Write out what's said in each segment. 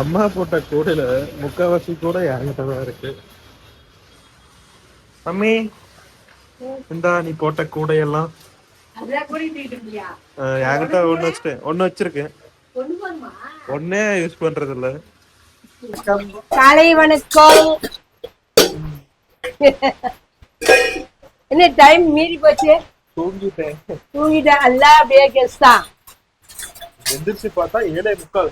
அம்மா போட்ட கூடையில முக்காவாசி கூட தான் இருக்கு. மம்மி இந்தா நீ போட்ட கூடையெல்லாம். என்கிட்ட ஒண்ணு வச்சுட்டேன் ஒண்ணு வச்சிருக்கேன் ஒன்னே யூஸ் பண்றது இல்ல காலை வணக்கம் என்ன டைம் மீறி போச்சு? தூங்கிட்டேன். தூங்கிட்டேன். எல்லாம் அப்படியே கெஸ் தான் எந்திரிச்சு பார்த்தா ஏழே முக்கால்.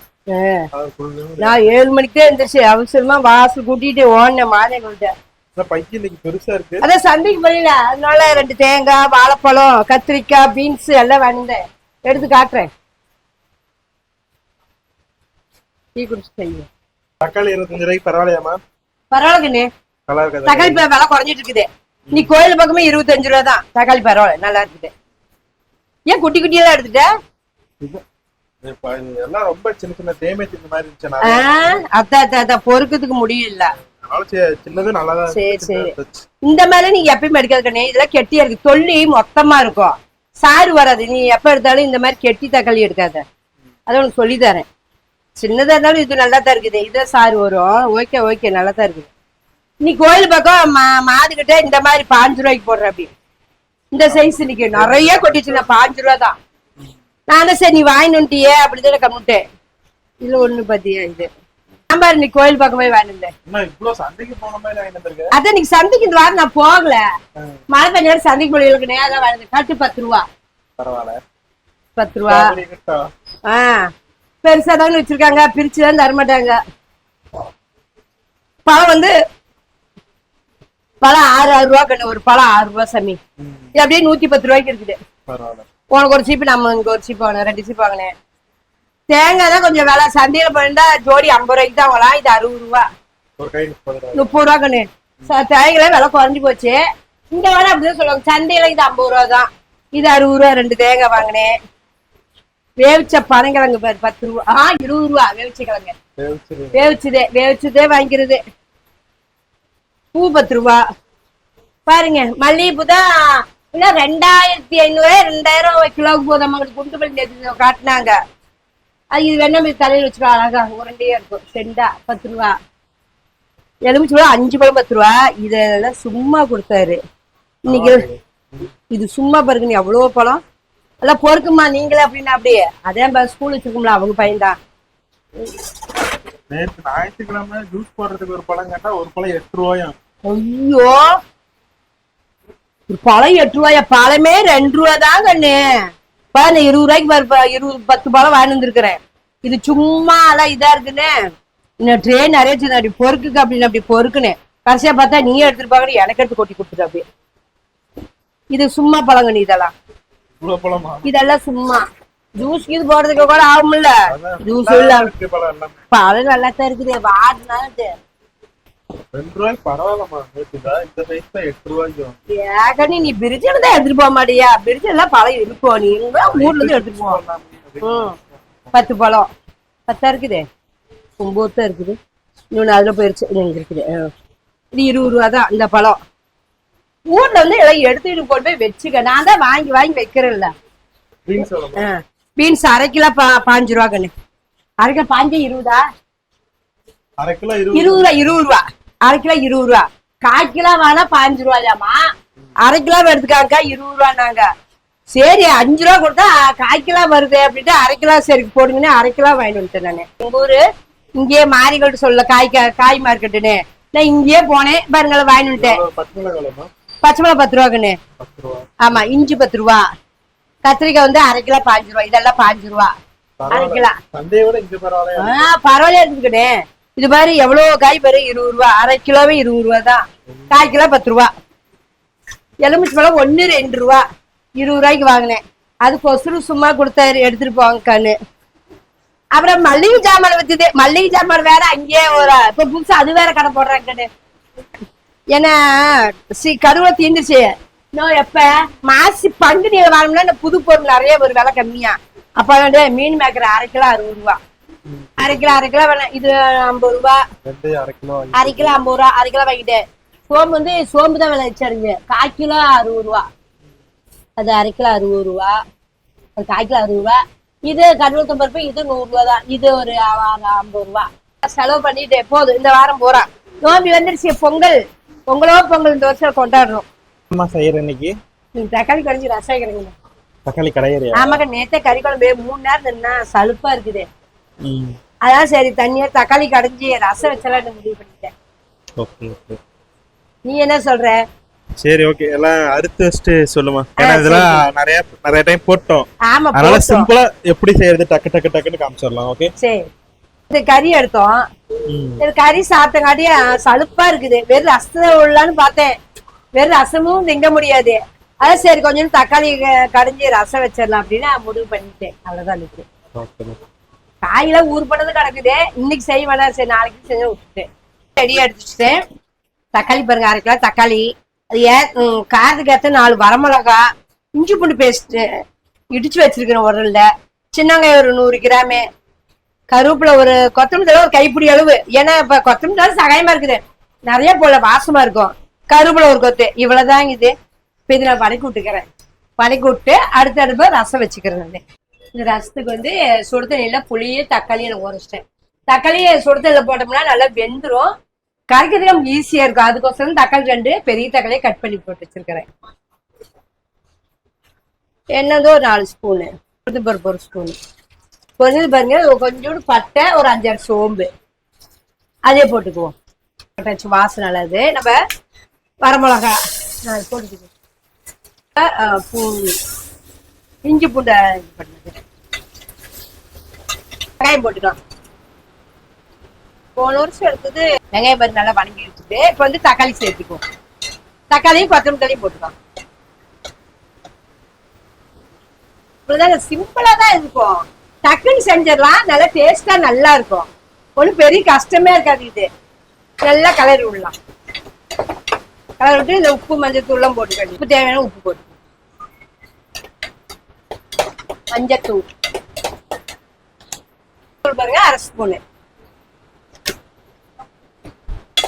நான் ஏழு மணிக்கே எந்திரிச்சு அவசரமா வாசல் கூட்டிட்டு ஓடினேன் மாதேங்கிட்ட இந்த பையன் இன்னைக்கு பெருசா இருக்கு? அதான் சந்தைக்கு போயில அதனால ரெண்டு தேங்காய் வாழைப்பழம் கத்திரிக்காய் பீன்ஸ் எல்லாம் வந்தேன். எடுத்து காட்டுறேன். டீ குடிச்சு தக்காளி இருபத்தஞ்சு ரூபாய்க்கு பரவாயில்லையாமா பரவாயில்லங்கண்ணே தக்காளி? விலை குறைஞ்சிட்டு இருக்குது நீ கோயில் பக்கமே இருபத்தஞ்சு ரூபா தான். தக்காளி பரவாயில்ல நல்லா இருக்குது. ஏன் குட்டி குட்டியெல்லாம் எடுத்துட்ட? ரொம்ப சின்ன சின்ன டேமேஜ் இந்த மாதிரி அதான் அதான் பொறுக்கிறதுக்கு சரி. சரி. இருந்துச்சு. இந்த மாதிரி நீங்க எப்பயும் எடுக்காதுக்கண்ணே இதெல்லாம் கெட்டியா இருக்கு தொல்லி மொத்தமா இருக்கும். சாறு வராது. நீ எப்ப எடுத்தாலும் இந்த மாதிரி கெட்டி தக்காளி எடுக்காத. அதை உனக்கு சொல்லி தரேன் சின்னதா இருந்தாலும் இது நல்லா தான் இருக்குது. இதே சாறு வரும். ஓகே ஓகே நல்லா தான் இருக்குது. நீ கோயில் பக்கம் மா மாதுகிட்ட இந்த மாதிரி பாஞ்சு ரூபாய்க்கு போடுற அப்படி. இந்த சைஸ் இன்னைக்கு நிறைய கொட்டிச்சுண்ணா பாஞ்சு ரூபா தான் நானும் சரி நீ வாங்கிட்டு வந்துட்டியே அப்படிதான் கம்முட்டேன் இதுல ஒண்ணு பாத்தியா இது? சாம்பார் நீ கோயில் பக்கம் போய் வாங்கிட்டு? அதான் நீங்க சந்தைக்கு இந்த வாரம் நான் போகல. மழை பெஞ்ச நேரம் சந்தைக்கு மொழிகளுக்கு நேரம் வருது. கட்டு பத்து ரூபா. பத்து ரூபா. strawberry கிட்டா? ஆ. பெருசா தாங்க வச்சிருக்காங்க பிரிச்சு தான் தர மாட்டாங்க. பழம் வந்து பழம் ஆறு ஆறு ரூபா கண்ணு ஒரு பழம் ஆறு ரூபா சாமி. இது அப்படியே நூத்தி பத்து ரூபாய்க்கு இருக்குது. உனக்கு ஒரு சீப்பு நம்ம இங்க ஒரு சீப்பு வாங்கினேன் ரெண்டு சீப்பு வாங்கினேன். தேங்காய் தான் கொஞ்சம் விலை. சந்தையில போயிருந்தா ஜோடி ஐம்பது ரூபாய்க்கு தான் வாங்கலாம். இது அறுபது ரூபா. முப்பது ரூபா. கண்ணு. தேங்காய் விலை குறைஞ்சு போச்சு. இந்த வேலை அப்படிதான் சொல்லுவாங்க. சந்தையில இது ஐம்பது ரூபா தான். இது அறுபது ரூபா ரெண்டு தேங்காய் வாங்கினேன். வேவிச்ச பனங்கிழங்கு பாரு பத்து ரூபா. ஆ இருபது ரூபா. வேவிச்ச கிழங்கு. வேவிச்சதே. வேவிச்சதே வாங்கிக்கிறது பூ பத்து ரூபா. பாருங்க மல்லிகைப்பூ தான் இன்னும் ரெண்டாயிரத்தி ஐநூறு ரெண்டாயிரம் கிலோவுக்கு போதும் அவங்களுக்கு குண்டு பள்ளி நேத்து காட்டினாங்க. அது இது வேணா போய் தலையில் வச்சுருவா அழகா. உரண்டையா இருக்கும். செண்டா பத்து ரூபா. எலுமிச்சு ரூபா அஞ்சு பழம் பத்து ரூபா. இதெல்லாம் சும்மா கொடுத்தாரு. இன்னைக்கு இது சும்மா பாருங்க நீ எவ்வளோ பழம். எல்லாம் பொறுக்குமா நீங்களே அப்படின்னா அப்படியே. அதே ஸ்கூல் வச்சிருக்கோம்ல அவங்க பையன்தான் நேத்து ஞாயிற்றுக்கிழமை ஜூஸ் போடுறதுக்கு ஒரு பழம் கேட்டா ஒரு பழம் எட்டு ரூபாயும். ஐயோ! பழம் எட்டு ரூபாயா? பழமே ரெண்டு ரூபா தான் கண்ணு பாரு இருபது ரூபாய்க்கு பாரு இருபது பத்து பழம் வாங்கி வந்திருக்கிறேன். இது சும்மா எல்லாம் இதா இருக்குன்னு இன்னும் ட்ரே நிறைய சின்ன அப்படி பொறுக்குக்கு அப்படின்னு அப்படி பொறுக்குனேன் கடைசியா பார்த்தா நீயே எடுத்துட்டு பாக்கணும் எனக்கு எடுத்து கொட்டி கொடுத்துட்டு அப்படியே. இது சும்மா பழங்கண்ணி இதெல்லாம். இவ்வளவு பழமா? இதெல்லாம் சும்மா. ஜூஸ் இது போடுறதுக்கு கூட ஆகும்ல. ஜூஸ் பழம் நல்லா தான் இருக்குது. வாடினாலும் ரெண்டு இந்த எட்டு ஏகனி நீ பிரிட்ஜில் தான் எடுத்துட்டு போக மாட்டியா? பிரிட்ஜ் எல்லாம் பழம் இருக்கும் நீ ஊர்ல இருந்து எடுத்துட்டு போ. ம். பத்து பழம். பத்தா இருக்குதே? ஒன்பது தான் இருக்குது. இன்னொன்று அதுல போயிருச்சு. இங்க இருக்குது. ஆ. இது இருபது ரூபா தான் இந்த பழம். ஊர்ல வந்து எல்லாம் எடுத்துட்டு கொண்டு போய் வச்சுக்க. நான் தான் வாங்கி வாங்கி வைக்கிறேன்ல. பீன்ஸ் அரை கிலோ பாஞ்சு ரூபா கண்ணு. அரை கிலோ பாஞ்சு இருபதா? அரை கிலோ இருபது. இருபது ரூபா இருபது ரூபா. அரை கிலோ இருபது ரூபா. கால் கிலோ வேணா பாஞ்சு ரூபாயாமா அரை கிலோ எடுத்துக்காங்க இருபது ரூபா நாங்க சரி அஞ்சு ரூபா கொடுத்தா கால் கிலோ வருது அப்படின்ட்டு அரை கிலோ சரி போடுங்கன்னு அரை கிலோ வாங்கிட்டு வந்துட்டேன் நானு. எங்க ஊரு இங்கேயே மாரிகள்ட்டு சொல்ல காய் காய் மார்க்கெட்டுன்னு. நான் இங்கேயே போனேன் பாருங்களேன் வாங்கிட்டு வந்துட்டேன்? பச்சை மிளகா பத்து ரூபாக்குன்னு. ஆமா இஞ்சி பத்து ரூபா. கத்திரிக்காய் வந்து அரை கிலோ பாஞ்சு ரூபா இதெல்லாம் பாஞ்சு ரூபா. அரை கிலோ. பரவாயில்ல ஆ பரவாயில்ல இருந்துக்கிட்டே. இது மாதிரி எவ்வளவு காய் பெரு இருபது ரூபா அரை கிலோவே இருபது ரூபா தான். கால் கிலோ பத்து ரூபா. எலுமிச்சு பழம் ஒண்ணு ரெண்டு ரூபா. இருபது ரூபாய்க்கு வாங்கினேன். அது கொசுரு சும்மா கொடுத்தாரு எடுத்துட்டு போங்கக்கான்னு. அப்புறம் மல்லிகை ஜாமான் வச்சுது மல்லிகை ஜாமான் வேற அங்கேயே ஒரு இப்ப புதுசா அது வேற கடை போடுறாங்க கண்ணு ஏன்னா சி கருவை தீந்துச்சு இன்னும் எப்ப? மாசி பங்குனி வாங்கினா இந்த புது பொருள் நிறைய ஒரு விலை கம்மியா. அப்ப மீன் மேக்கர் அரை கிலோ அறுபது ரூபா. அரை கிலோ அரை கிலோ வேணாம் இது ஐம்பது ரூபா. அரை கிலோ அரை கிலோ ஐம்பது ரூபா அரை கிலோ வாங்கிட்டேன் சோம்பு வந்து சோம்பு தான் விலை வச்சாருங்க கால் கிலோ அறுபது ரூபா. அது அரை கிலோ அறுபது ரூபா. அது கால் கிலோ அறுபது ரூபா. இது கடவுள் பருப்பு இது நூறு ரூபா தான். இது ஒரு ஐம்பது ரூபா. செலவு பண்ணிட்டு போதும் இந்த வாரம் போறான் நோம்பி வந்துருச்சு பொங்கல். பொங்கலோ பொங்கல் இந்த வருஷம் கொண்டாடுறோம். அம்மா செய்யற இன்னைக்கு. தக்காளி கடைஞ்சி ரசம் வைக்கிறீங்க தக்காளி கடையறியா? ஆமாக்கா நேத்தே கறி குழம்பு மூணு நேரம் நின்னா சலுப்பா இருக்குது. அதான் சரி தண்ணியா தக்காளி கடைஞ்சி ரசம் வச்சலாம்னு முடிவு பண்ணிட்டேன். Okay okay. நீ என்ன சொல்ற? சரி ஓகே. எல்லாம் அறுத்து வச்சுட்டு சொல்லுமா. ஏன்னா இதெல்லாம் நிறைய நிறைய டைம் போட்டோம். ஆமா அதனால சிம்பிளா எப்படி செய்யறது டக்கு டக்கு டக்குன்னு காமிச்சிடலாம் ஓகே? சரி. இந்த கறி எடுத்தோம். ம். இந்த கறி சாப்பிட்டங்காட்டியே சலுப்பா இருக்குது. வெறும் ரசம் உள்ளான்னு பார்த்தேன். வெறும் ரசமும் திங்க முடியாது. அதான் சரி கொஞ்சம் தக்காளி கடைஞ்சி ரசம் வச்சிடலாம் அப்படின்னு முடிவு பண்ணிட்டேன். அவ்வளவுதான் இருக்கு காயெல்லாம் ஊர் கிடக்குது இன்னைக்கு செய்ய வேணாம் சரி நாளைக்கு செஞ்சு விட்டுட்டேன் செடி எடுத்துட்டேன் தக்காளி பாருங்க அரை கிலோ தக்காளி. அது ஏ காரத்துக்கு ஏற்ற நாலு வரமிளகா இஞ்சி பூண்டு பேஸ்ட்டு இடிச்சு வச்சிருக்கிறேன் உரல்ல. சின்னங்காய் ஒரு நூறு கிராமு. கருவேப்பில ஒரு கொத்தமல்லி ஒரு கைப்பிடி அளவு. ஏன்னா இப்ப கொத்தமல்லி சகாயமா இருக்குது. நிறைய போல வாசமா இருக்கும். கருவேப்பில ஒரு கொத்து. இவ்வளவுதான் இது. இப்ப இது நான் வதக்கி விட்டுக்கிறேன். வதக்கி விட்டு அடுத்த அடுப்பு ரசம் வச்சுக்கிறேன் நான். இந்த ரசத்துக்கு வந்து சுடுதண்ணியில் புளியை தக்காளியை நான் உரைச்சிட்டேன். தக்காளியை சுடுதண்ணியில் போட்டோம்னா நல்லா வெந்துரும். கரைக்கிறதுக்கு நமக்கு ஈஸியா இருக்கும். அதுக்கோசரம் தக்காளி ரெண்டு பெரிய தக்காளியை கட் பண்ணி போட்டு வச்சிருக்கிறேன். என்னதோ ஒரு நாலு ஸ்பூனு பருப்பு ஒரு ஸ்பூனு கொஞ்சம் பாருங்க. கொஞ்சோண்டு பட்டை ஒரு அஞ்சாறு சோம்பு. அதே போட்டுக்குவோம். பட்டாச்சு வாசனை நல்லது நம்ம வரமிளகா நான் போட்டுக்குவோம். பூ இஞ்சி பூண்டை இது பண்ணது வெங்காயம் போட்டுக்கலாம். போன வருஷம் எடுத்தது வெங்காயம் பருப்பு நல்லா வணங்கி வச்சுட்டு இப்போ வந்து தக்காளி சேர்த்துக்குவோம். தக்காளியும் கொத்தமல்லியும் போட்டுக்கலாம். சிம்பிளா தான் இருக்கும். டக்குன்னு செஞ்சிடலாம். நல்லா டேஸ்டா நல்லா இருக்கும். ஒன்றும் பெரிய கஷ்டமே இருக்காது இது. நல்லா கலர் விடலாம். கலர் விட்டு இந்த உப்பு மஞ்சள் தூள்லாம் போட்டுக்கணும் உப்பு தேவையான உப்பு போட்டு மஞ்சள் தூள் பாருங்க அரை ஸ்பூனு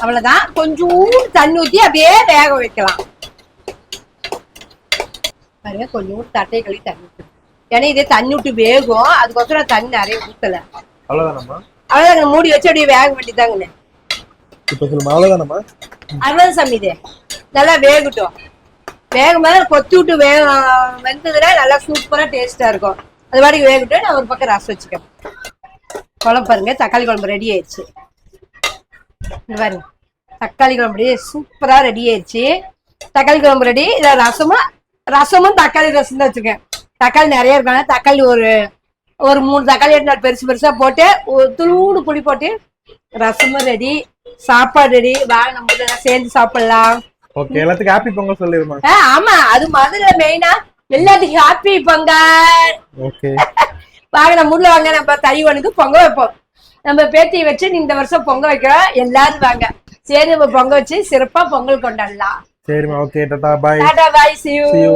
அவ்வளவுதான். கொஞ்சோண்டு தண்ணி ஊத்தி அப்படியே வேக வைக்கலாம். பாருங்க கொஞ்சோண்டு தட்டை கழுவி தண்ணி ஏன்னா இதே தண்ணி விட்டு வேகும். அதுக்கோசரம் தண்ணி நிறைய ஊத்தல. அவ்வளவுதாங்க மூடி வச்சு அப்படியே வேக வேண்டியதாங்கண்ணே அவ்வளவு சாமி இது. நல்லா வேகட்டும். வேகும் போது கொத்தி விட்டு வேக வெந்ததுன்னா நல்லா சூப்பரா டேஸ்டா இருக்கும். அது பாட்டுக்கு வேகட்டும் நான் ஒரு பக்கம் ரசம் வச்சுக்கிறேன். குழம்பு பாருங்க தக்காளி குழம்பு ரெடி ஆயிடுச்சு. பாருங்க தக்காளி குழம்பு ரெடி சூப்பரா ரெடி ஆயிடுச்சு. தக்காளி குழம்பு ரெடி இதுல ரசமும் ரசமும் தக்காளி ரசம் தான் வச்சிருக்கேன் தக்காளி நிறைய இருக்காங்க தக்காளி ஒரு ஒரு மூணு தக்காளி எடுத்து நாலு பெருசு பெருசா போட்டு ஒரு துளூடு புளி போட்டு ரசமும் ரெடி சாப்பாடு ரெடி வா நம்ம எல்லாம் சேர்ந்து சாப்பிடலாம். ஓகே எல்லாத்துக்கும் ஹாப்பி பொங்கல் சொல்லிருமா ஆ, ஆமா அது மதுரை மெயினா எல்லாத்துக்கும் ஹாப்பி பொங்கல். ஓகே வாங்க நம்ம உள்ள வாங்க நம்ம தைவனுக்கு பொங்க வைப்போம். நம்ம பேத்தியை வச்சு நீ இந்த வருஷம் பொங்க வைக்கிறோம் எல்லாரும் வாங்க. சரி நம்ம பொங்க வச்சு சிறப்பா பொங்கல் கொண்டாடலாம். சரிம்மா okay tata bye tata bye see you.